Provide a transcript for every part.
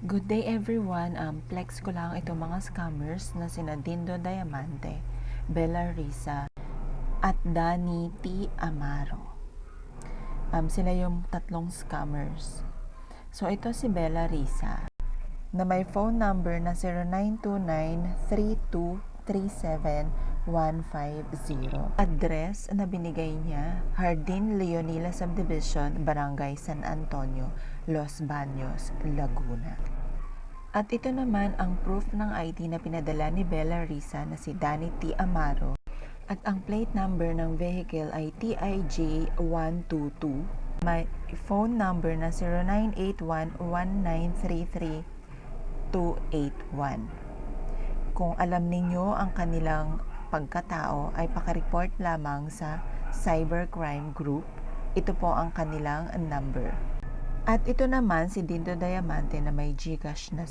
Good day everyone. Um, flex ko lang itong mga scammers na sina Dindo Diamante, Bella Risa, at Danny T. Amaro. Um, sila yung tatlong scammers. So ito si Bella Risa na may phone number na 0929-3237-150. Address na binigay niya, Hardin Leonila Subdivision, Barangay San Antonio, Los Baños, Laguna. At ito naman ang proof ng ID na pinadala ni Bella Risa na si Danny T. Amaro at ang plate number ng vehicle ay TIJ 122. May phone number na 0981-1933-281. Kung alam ninyo ang kanilang pagkatao ay pakireport lamang sa Cybercrime Group. Ito po ang kanilang number. At ito naman si Dindo Diamante na may Gcash na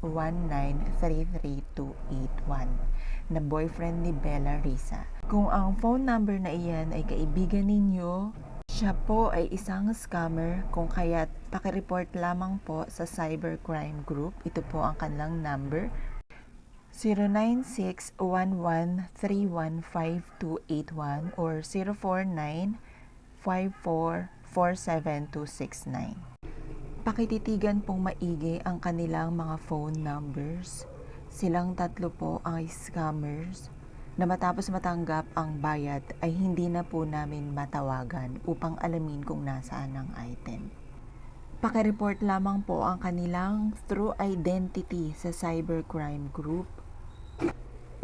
0981-1933-281 na boyfriend ni Bella Risa. Kung ang phone number na iyan ay kaibigan ninyo, siya po ay isang scammer kung kaya't pakireport lamang po sa Cybercrime Group. Ito po ang kanilang number 096113158281 or 049544769. Pakititigan pong maigi ang kanilang mga phone numbers. Silang tatlo po ay scammers na matapos matanggap ang bayad ay hindi na po namin matawagan upang alamin kung nasaan ang item. Pakireport lamang po ang kanilang true identity sa cybercrime group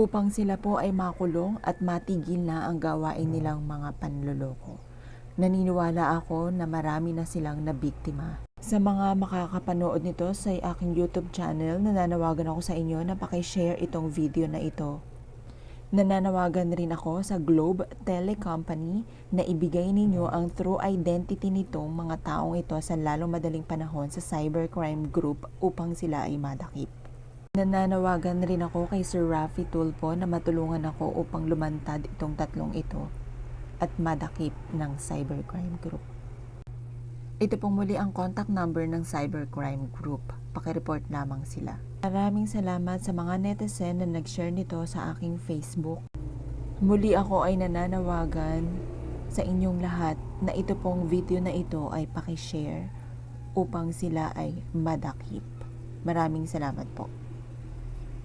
upang sila po ay makulong at matigil na ang gawain nilang mga panloloko. Naniniwala ako na marami na silang nabiktima. Sa mga makakapanood nito sa aking YouTube channel, nananawagan ako sa inyo na pakishare itong video na ito. Nananawagan rin ako sa Globe Telecompany na ibigay ninyo ang true identity nitong mga taong ito sa lalong madaling panahon sa cybercrime group upang sila ay madakip. Nananawagan rin ako kay Sir Rafi Tulpo na matulungan ako upang lumantad itong tatlong ito at madakip ng cybercrime group. Ito pong muli ang contact number ng cybercrime group. Pakireport lamang sila. Maraming salamat sa mga netizen na nag-share nito sa aking Facebook. Muli ako ay nananawagan sa inyong lahat na ito pong video na ito ay pakishare upang sila ay madakip. Maraming salamat po.